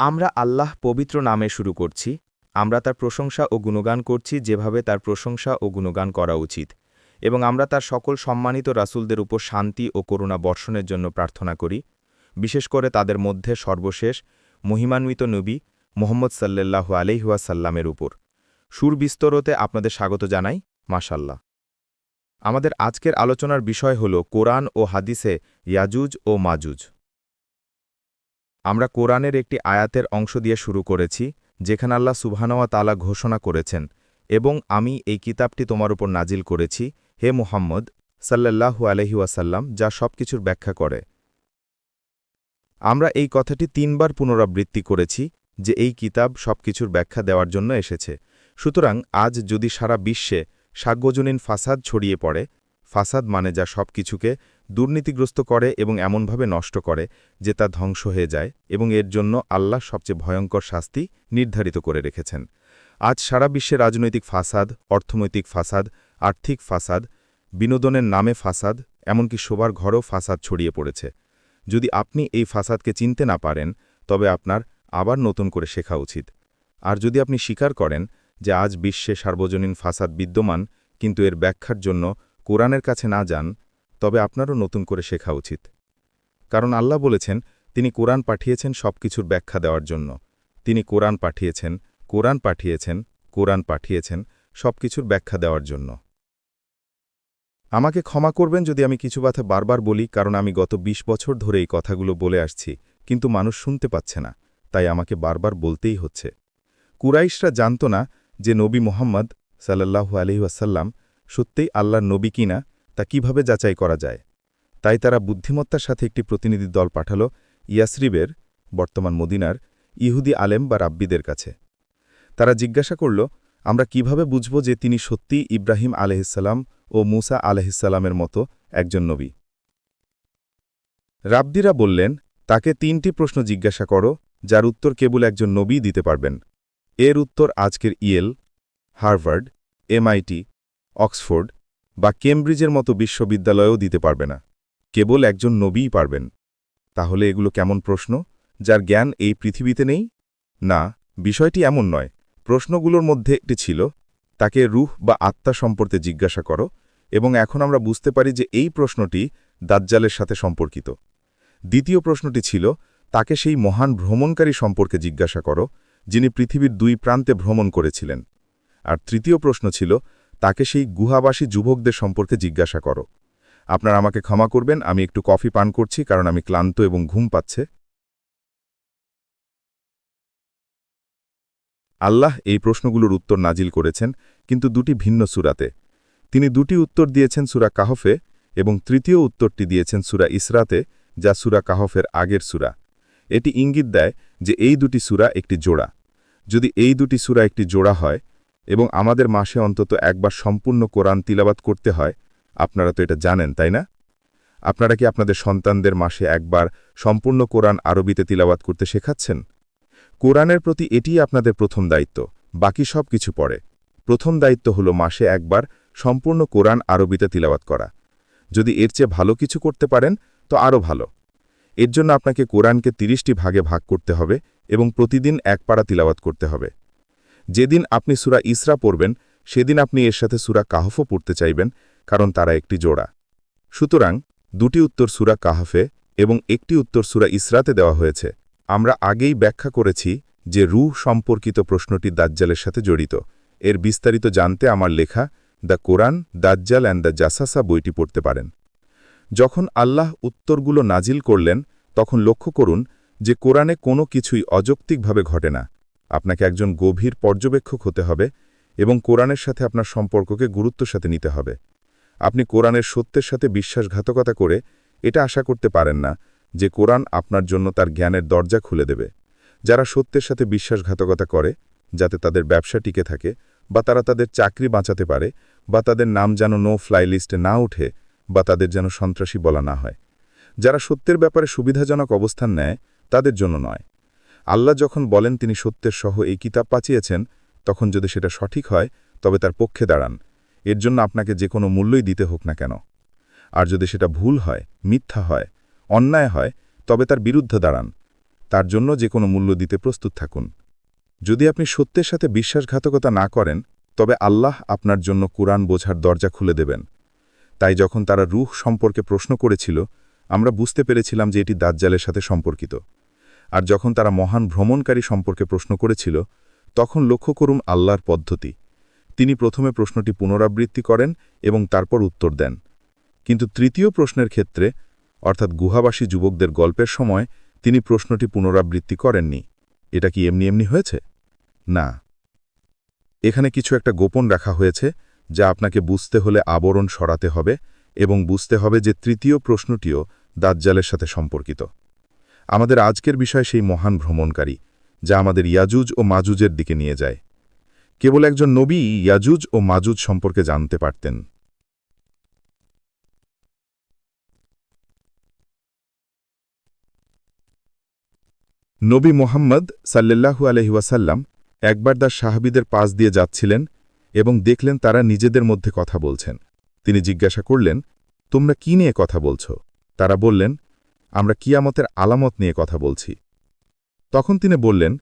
আমরা আল্লাহ পবিত্র নামে শুরু করছি, আমরা তার প্রশংসা ও গুণগান করছি যেভাবে তার প্রশংসা ও গুণগান করা উচিত, এবং আমরা তার সকল সম্মানিত রাসুলদের উপর শান্তি ও করুণা বর্ষণের জন্য প্রার্থনা করি, বিশেষ করে তাদের মধ্যে সর্বশেষ মহিমান্বিত নবী মোহাম্মদ সাল্লাল্লাহু আলহিহাসাল্লামের উপর। সুরবিস্তরতে আপনাদের স্বাগত জানাই মাশাল্লাহ আমাদের আজকের আলোচনার বিষয় হল কোরআন ও হাদিসে ইয়াজুজ ও মাজুজ। আমরা কোরআনের একটি আয়াতের অংশ দিয়ে শুরু করেছি, যেখানে আল্লাহ সুবহানাওয়া তালা ঘোষণা করেছেন, এবং আমি এই কিতাবটি তোমার উপর নাজিল করেছি, হে মুহাম্মদ সাল্লাল্লাহু আলহি ওয়াসাল্লাম, যা সব কিছুর ব্যাখ্যা করে। আমরা এই কথাটি তিনবার পুনরাবৃত্তি করেছি, যে এই কিতাব সবকিছুর ব্যাখ্যা দেওয়ার জন্য এসেছে। সুতরাং আজ যদি সারা বিশ্বে সাগ্যজনীন ফাসাদ ছড়িয়ে পড়ে ফাসাদ মানে যা সব কিছুকে দুর্নীতিগ্রস্ত করে এবং এমনভাবে নষ্ট করে যে তা ধ্বংস হয়ে যায় এবং এর জন্য আল্লাহ সবচেয়ে ভয়ঙ্কর শাস্তি নির্ধারিত করে রেখেছেন। আজ সারা বিশ্বে রাজনৈতিক ফাসাদ, অর্থনৈতিক ফাসাদ, আর্থিক ফাসাদ, বিনোদনের নামে ফাসাদ, এমনকি শোবার ঘরও ফাসাদ ছড়িয়ে পড়েছে। যদি আপনি এই ফাসাদকে চিনতে না পারেন, তবে আপনার আবার নতুন করে শেখা উচিত। আর যদি আপনি স্বীকার করেন যে আজ বিশ্বে সার্বজনীন ফাসাদ বিদ্যমান, কিন্তু এর ব্যাখ্যার জন্য কোরআনের কাছে না যান, তবে আপনারও নতুন করে শেখা উচিত। কারণ আল্লাহ বলেছেন, তিনি কোরআন পাঠিয়েছেন সবকিছুর ব্যাখ্যা দেওয়ার জন্য। তিনি কোরআন পাঠিয়েছেন কোরআন পাঠিয়েছেন কোরআন পাঠিয়েছেন, সবকিছুর ব্যাখ্যা দেওয়ার জন্য। আমাকে ক্ষমা করবেন যদি আমি কিছু কথা বারবার বলি, কারণ আমি গত ২০ বছর ধরে এই কথাগুলো বলে আসছি, কিন্তু মানুষ শুনতে পাচ্ছে না, তাই আমাকে বারবার বলতেই হচ্ছে। কুরাইশরা জানত না যে নবী মোহাম্মদ সাল্লাহু আলহিহাসাল্লাম সত্যিই আল্লাহর নবী কিনা তা কীভাবে যাচাই করা যায়? তাই তারা বুদ্ধিমত্তার সাথে একটি প্রতিনিধি দল পাঠাল ইয়াসরিবের, বর্তমান মদিনার, ইহুদি আলেম বা রাব্বিদের কাছে। তারা জিজ্ঞাসা করল, আমরা কীভাবে বুঝব যে তিনি সত্যিই ইব্রাহিম আলহিসাল্লাম ও মুসা আলহিসাল্লামের মতো একজন নবী? রাব্দিরা বললেন, তাকে তিনটি প্রশ্ন জিজ্ঞাসা করো, যার উত্তর কেবল একজন নবী দিতে পারবেন। এর উত্তর আজকের ইয়েল, হার্ভার্ড, এমআইটি অক্সফোর্ড বা কেমব্রিজের মতো বিশ্ববিদ্যালয়েও দিতে পারবে না। কেবল একজন নবীই পারবেন। তাহলে এগুলো কেমন প্রশ্ন, যার জ্ঞান এই পৃথিবীতে নেই? না, বিষয়টি এমন নয়। প্রশ্নগুলোর মধ্যে একটি ছিল, তাকে রুহ বা আত্মা সম্পর্কে জিজ্ঞাসা করো, এবং এখন আমরা বুঝতে পারি যে এই প্রশ্নটি দাজ্জালের সাথে সম্পর্কিত। দ্বিতীয় প্রশ্নটি ছিল, তাকে সেই মহান ভ্রমণকারী সম্পর্কে জিজ্ঞাসা করো, যিনি পৃথিবীর দুই প্রান্তে ভ্রমণ করেছিলেন। আর তৃতীয় প্রশ্ন ছিল তাকে সেই গুহাবাসী যুবকদের সম্পর্কে জিজ্ঞাসা করো। আপনার আমাকে ক্ষমা করবেন, আমি একটু কফি পান করছি কারণ আমি ক্লান্ত এবং ঘুম পাচ্ছে। আল্লাহ এই প্রশ্নগুলোর উত্তর নাজিল করেছেন, কিন্তু দুটি ভিন্ন সুরাতে। তিনি দুটি উত্তর দিয়েছেন সুরা কাহফে এবং তৃতীয় উত্তরটি দিয়েছেন সুরা ইসরাতে, যা সুরা কাহফের আগের সুরা। এটি ইঙ্গিত দেয় যে এই দুটি সুরা একটি জোড়া। যদি এই দুটি সুরা একটি জোড়া হয় এবং আমাদের মাসে অন্তত একবার সম্পূর্ণ কোরআন তিলাবাত করতে হয়। আপনারা তো এটা জানেন, তাই না? আপনারা কি আপনাদের সন্তানদের মাসে একবার সম্পূর্ণ কোরআন আরবিতে তিলাবাত করতে শেখাচ্ছেন? কোরআনের প্রতি এটিই আপনাদের প্রথম দায়িত্ব, বাকি সব কিছু পড়ে প্রথম দায়িত্ব হল মাসে একবার সম্পূর্ণ কোরআন আরবিতে তিলাবাত করা। যদি এর চেয়ে ভালো কিছু করতে পারেন, তো আরও ভালো। এর জন্য আপনাকে কোরআনকে তিরিশটি ভাগে ভাগ করতে হবে এবং প্রতিদিন এক পাড়া তিলাবাত করতে হবে। যেদিন আপনি সুরা ইসরা পড়বেন, সেদিন আপনি এর সাথে সুরা কাহফও পড়তে চাইবেন, কারণ তারা একটি জোড়া। সুতরাং, দুটি উত্তর সুরা কাহফে এবং একটি উত্তর সুরা ইসরাতে দেওয়া হয়েছে। আমরা আগেই ব্যাখ্যা করেছি যে রুহ সম্পর্কিত প্রশ্নটি দাজ্জালের সাথে জড়িত। এর বিস্তারিত জানতে আমার লেখা দ্য কোরআন, দাজ্জাল অ্যান্ড দ্য জাসাসা বইটি পড়তে পারেন। যখন আল্লাহ উত্তরগুলো নাজিল করলেন, তখন লক্ষ্য করুন যে কোরআনে কোনো কিছুই অযৌক্তিকভাবে ঘটে না। আপনাকে একজন গভীর পর্যবেক্ষক হতে হবে এবং কোরআনের সাথে আপনার সম্পর্ককে গুরুত্বের সাথে নিতে হবে। আপনি কোরআনের সত্যের সাথে বিশ্বাসঘাতকতা করে এটা আশা করতে পারেন না যে কোরআন আপনার জন্য তার জ্ঞানের দরজা খুলে দেবে। যারা সত্যের সাথে বিশ্বাসঘাতকতা করে, যাতে তাদের ব্যবসা টিকে থাকে বা তারা তাদের চাকরি বাঁচাতে পারে বা তাদের নাম যেন নো ফ্লাই লিস্টে না উঠে বা তাদের যেন সন্ত্রাসী বলা না হয়। যারা সত্যের ব্যাপারে সুবিধাজনক অবস্থান নেয়, তাদের জন্য নয়। আল্লাহ যখন বলেন তিনি সত্যের সহ এই কিতাব পাচিয়েছেন তখন যদি সেটা সঠিক হয়, তবে তার পক্ষে দাঁড়ান। এর জন্য আপনাকে যে কোনো মূল্যই দিতে হোক না কেন। আর যদি সেটা ভুল হয়, মিথ্যা হয়, অন্যায় হয়, তবে তার বিরুদ্ধে দাঁড়ান। তার জন্য যে কোনো মূল্য দিতে প্রস্তুত থাকুন। যদি আপনি সত্যের সাথে বিশ্বাসঘাতকতা না করেন, তবে আল্লাহ আপনার জন্য কুরআন বোঝার দরজা খুলে দেবেন। তাই যখন তারা রুহ সম্পর্কে প্রশ্ন করেছিল, আমরা বুঝতে পেরেছিলাম যে এটি দাজ্জালের সাথে সম্পর্কিত। আর যখন তারা মহান ভ্রমণকারী সম্পর্কে প্রশ্ন করেছিল, তখন লক্ষ্য করুন আল্লাহর পদ্ধতি। তিনি প্রথমে প্রশ্নটি পুনরাবৃত্তি করেন এবং তারপর উত্তর দেন। কিন্তু তৃতীয় প্রশ্নের ক্ষেত্রে, অর্থাৎ গুহাবাসী যুবকদের গল্পের সময়, তিনি প্রশ্নটি পুনরাবৃত্তি করেননি। এটা কি এমনি এমনি হয়েছে? না। এখানে কিছু একটা গোপন রাখা হয়েছে, যা আপনাকে বুঝতে হলে আবরণ সরাতে হবে এবং বুঝতে হবে যে তৃতীয় প্রশ্নটিও দাজ্জালের সাথে সম্পর্কিত। আমাদের আজকের বিষয় সেই মহান ভ্রমণকারী, যা আমাদের ইয়াজুজ ও মাজুজের দিকে নিয়ে যায়। কেবল একজন নবী ইয়াজুজ ও মাজুজ সম্পর্কে জানতে পারতেন। নবী মোহাম্মদ সাল্লাল্লাহু আলহি ওয়াসাল্লাম একবার তার সাহাবিদের পাশ দিয়ে যাচ্ছিলেন এবং দেখলেন তারা নিজেদের মধ্যে কথা বলছেন। তিনি জিজ্ঞাসা করলেন, তোমরা কি নিয়ে কথা বলছ? তারা বললেন আমরা কিয়ামতের আলামত নিয়ে কথা বলছি। তখন তিনি বললেন,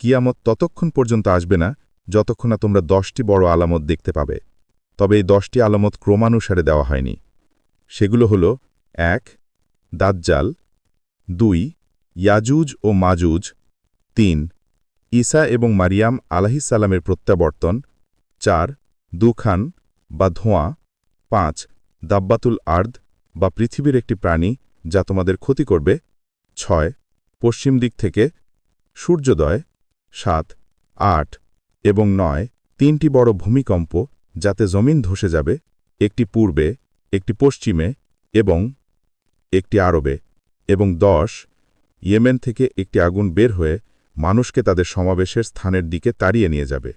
কিয়ামত ততক্ষণ পর্যন্ত আসবে না যতক্ষণ না তোমরা দশটি বড় আলামত দেখতে পাবে। তবে এই দশটি আলামত ক্রমানুসারে দেওয়া হয়নি। সেগুলো হল, এক, দাজ্জাল, দুই, ইয়াজুজ ও মাজুজ, তিন, ঈসা এবং মারিয়াম আলাহিসাল্লামের প্রত্যাবর্তন, চার, দুখান বা ধোঁয়া, পাঁচ, দাব্বাতুল আর্দ বা পৃথিবীর একটি প্রাণী যা তোমাদের ক্ষতি করবে, ছয়, পশ্চিম দিক থেকে সূর্যোদয়, সাত, আট এবং নয়, তিনটি বড় ভূমিকম্প যাতে জমিন ধসে যাবে, একটি পূর্বে, একটি পশ্চিমে এবং একটি আরবে এবং দশ, ইয়েমেন থেকে একটি আগুন বের হয়ে মানুষকে তাদের সমাবেশের স্থানের দিকে তাড়িয়ে নিয়ে যাবে।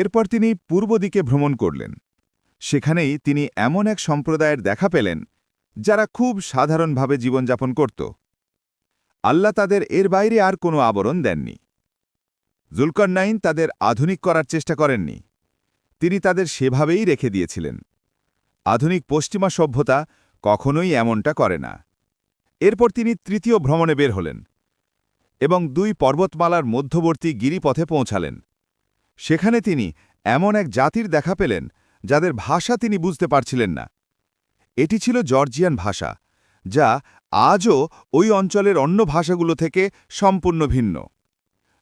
এরপর তিনি পূর্ব দিকে ভ্রমণ করলেন। সেখানেই তিনি এমন এক সম্প্রদায়ের দেখা পেলেন, যারা খুব সাধারণভাবে জীবনযাপন করত। আল্লাহ তাদের এর বাইরে আর কোনো আবরণ দেননি। জুলকন্নাইন তাদের আধুনিক করার চেষ্টা করেননি। তিনি তাদের সেভাবেই রেখে দিয়েছিলেন। আধুনিক পশ্চিমা সভ্যতা কখনোই এমনটা করে না। এরপর তিনি তৃতীয় ভ্রমণে বের হলেন এবং দুই পর্বতমালার মধ্যবর্তী গিরিপথে পৌঁছালেন। সেখানে তিনি এমন এক জাতির দেখা পেলেন, যাদের ভাষা তিনি বুঝতে পারছিলেন না। এটি ছিল জর্জিয়ান ভাষা, যা আজও ওই অঞ্চলের অন্য ভাষাগুলো থেকে সম্পূর্ণ ভিন্ন।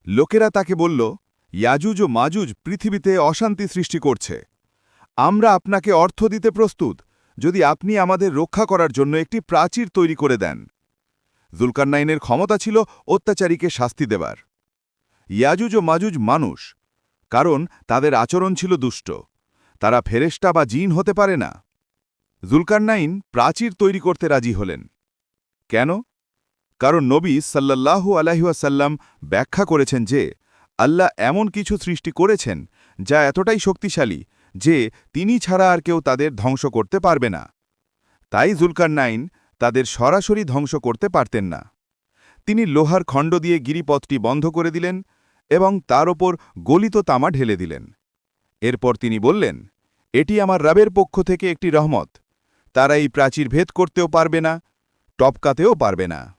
লোকেরা তাকে বলল, ইয়াজুজ ও মাজুজ পৃথিবীতে অশান্তি সৃষ্টি করছে। আমরা আপনাকে অর্থ দিতে প্রস্তুত, যদি আপনি আমাদের রক্ষা করার জন্য একটি প্রাচীর তৈরি করে দেন। জুলকান্নাইনের ক্ষমতা ছিল অত্যাচারীকে শাস্তি দেবার। ইয়াজুজ ও মাজুজ মানুষ কারণ তাদের আচরণ ছিল দুষ্ট। তারা ফেরেস্টা বা জিন হতে পারে না। জুলকারনাইন প্রাচীর তৈরি করতে রাজি হলেন। কেন? কারণ নবী সাল্লাল্লাহু আলাইহাসাল্লাম ব্যাখ্যা করেছেন যে, আল্লাহ এমন কিছু সৃষ্টি করেছেন যা এতটাই শক্তিশালী যে তিনি ছাড়া আর কেউ তাদের ধ্বংস করতে পারবে না। তাই জুলকারনাইন তাদের সরাসরি ধ্বংস করতে পারতেন না। তিনি লোহার খণ্ড দিয়ে গিরিপথটি বন্ধ করে দিলেন এবং তার ওপর গলিত তামা ঢেলে দিলেন। এরপর তিনি বললেন, এটি আমার রাবের পক্ষ থেকে একটি রহমত। তারা এই প্রাচীর ভেদ করতেও পারবে না, টপকাতেও পারবে না।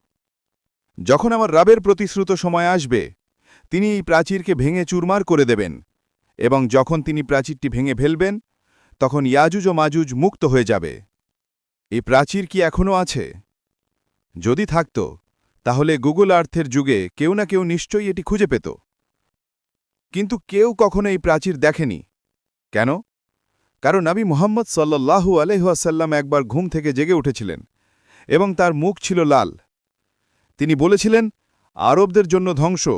যখন আমার রাবের প্রতিশ্রুত সময় আসবে, তিনি এই প্রাচীরকে ভেঙে চুরমার করে দেবেন এবং যখন তিনি প্রাচীরটি ভেঙে ফেলবেন, তখন ইয়াজুজ ও মাজুজ মুক্ত হয়ে যাবে। এই প্রাচীর কি এখনও আছে? যদি থাকত, তাহলে গুগল আর্থের যুগে কেউ না কেউ নিশ্চয়ই এটি খুঁজে পেত। কিন্তু কেউ কখনো এই প্রাচীর দেখেনি। কেন? কারণ নাবি মোহাম্মদ সাল্লাল্লাহু আলহাসাল্লাম একবার ঘুম থেকে জেগে উঠেছিলেন এবং তার মুখ ছিল লাল। তিনি বলেছিলেন, আরবদের জন্য ধ্বংস,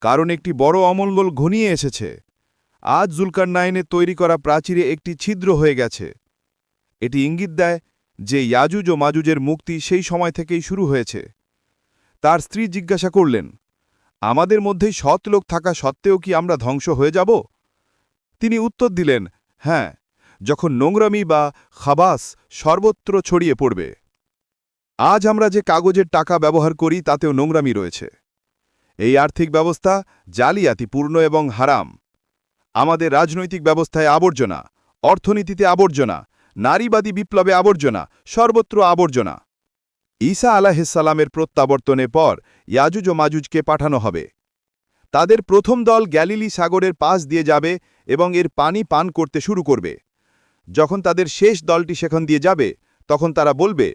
কারণ একটি বড় অমঙ্গল ঘনিয়ে এসেছে। আজ জুলকার নাইনে তৈরি করা প্রাচীরে একটি ছিদ্র হয়ে গেছে। এটি ইঙ্গিত দেয় যে ইয়াজুজ ও মাজুজের মুক্তি সেই সময় থেকেই শুরু হয়েছে। তার স্ত্রী জিজ্ঞাসা করলেন আমাদের মধ্যেই সৎ লোক থাকা সত্ত্বেও কি আমরা ধ্বংস হয়ে যাব? তিনি উত্তর দিলেন হ্যাঁ যখন নোংরামি বা খাবাস সর্বত্র ছড়িয়ে পড়বে, আজ আমরা যে কাগজের টাকা ব্যবহার করি তাতেও নোংরামি রয়েছে। এই আর্থিক ব্যবস্থা জালিয়াতিপূর্ণ এবং হারাম। আমাদের রাজনৈতিক ব্যবস্থায় আবর্জনা, অর্থনীতিতে আবর্জনা, নারীবাদী বিপ্লবে আবর্জনা, সর্বত্র আবর্জনা। ঈসা আলাহিসাল্লামের প্রত্যাবর্তনের পর ইয়াজুজ ও মাজুজকে পাঠানো হবে। তাদের প্রথম দল গ্যালিলি সাগরের পাশ দিয়ে যাবে এবং এর পানি পান করতে শুরু করবে। যখন তাদের শেষ দলটি সেখান দিয়ে যাবে, তখন তারা বলবে,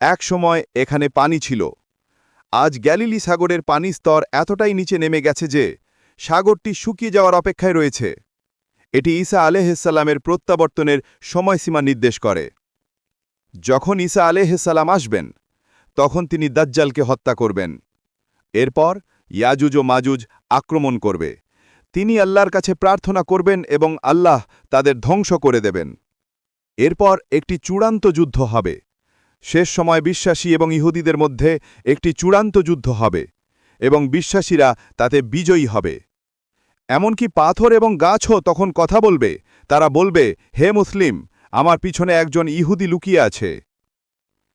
এক সময় এখানে পানি ছিল। আজ গ্যালিলি সাগরের পানি স্তর এতটাই নিচে নেমে গেছে যে সাগরটি শুকিয়ে যাওয়ার অপেক্ষায় রয়েছে। এটি ঈসা আলেহাল্লামের প্রত্যাবর্তনের সময়সীমা নির্দেশ করে। যখন ঈসা আলেহাল্লাম আসবেন তখন তিনি দাজ্জালকে হত্যা করবেন। এরপর ইয়াজুজ ও মাজুজ আক্রমণ করবে। তিনি আল্লাহর কাছে প্রার্থনা করবেন এবং আল্লাহ তাদের ধ্বংস করে দেবেন। এরপর একটি চূড়ান্ত যুদ্ধ হবে। শেষ সময় বিশ্বাসী এবং ইহুদিদের মধ্যে একটি চূড়ান্ত যুদ্ধ হবে এবং বিশ্বাসীরা তাতে বিজয়ী হবে। এমনকি পাথর এবং গাছও তখন কথা বলবে। তারা বলবে, হে মুসলিম, আমার পিছনে একজন ইহুদি লুকিয়ে আছে।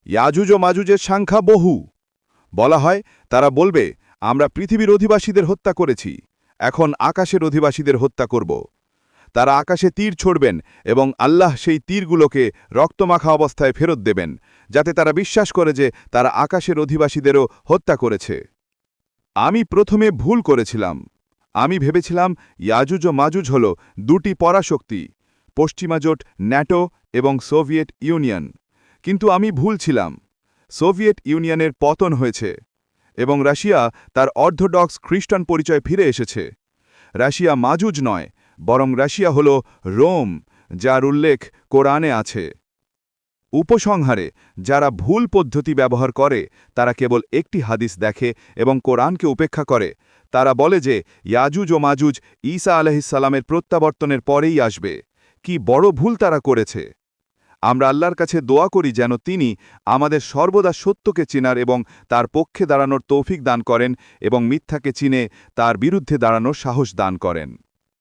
ইয়াজুজ ও মাজুজের সংখ্যা বহু। বলা হয়, তারা বলবে, আমরা পৃথিবীর অধিবাসীদের হত্যা করেছি। এখন আকাশের অধিবাসীদের হত্যা করব। তারা আকাশে তীর ছড়বেন এবং আল্লাহ সেই তীরগুলোকে রক্তমাখা অবস্থায় ফেরত দেবেন, যাতে তারা বিশ্বাস করে যে তারা আকাশের অধিবাসীদেরও হত্যা করেছে। আমি প্রথমে ভুল করেছিলাম। আমি ভেবেছিলাম ইয়াজুজ ও মাজুজ হল দুটি পরাশক্তি, পশ্চিমা জোট, ন্যাটো এবং সোভিয়েত ইউনিয়ন। কিন্তু আমি ভুল ছিলাম। সোভিয়েত ইউনিয়নের পতন হয়েছে এবং রাশিয়া তার অর্থোডক্স খ্রিস্টান পরিচয় ফিরে এসেছে। রাশিয়া মাজুজ নয়, বরং রাশিয়া হল রোম, যার উল্লেখ কোরআনে আছে। উপসংহারে, যারা ভুল পদ্ধতি ব্যবহার করে, তারা কেবল একটি হাদিস দেখে এবং কোরআনকে উপেক্ষা করে। তারা বলে যে, ইয়াজুজ ও মাজুজ ঈসা আলহিসাল্লামের প্রত্যাবর্তনের পরেই আসবে। কি বড় ভুল তারা করেছে? আমরা আল্লাহর কাছে দোয়া করি যেন তিনি আমাদের সর্বদা সত্যকে চেনার এবং তার পক্ষে দাঁড়ানোর তৌফিক দান করেন এবং মিথ্যাকে চিনে তার বিরুদ্ধে দাঁড়ানোর সাহস দান করেন।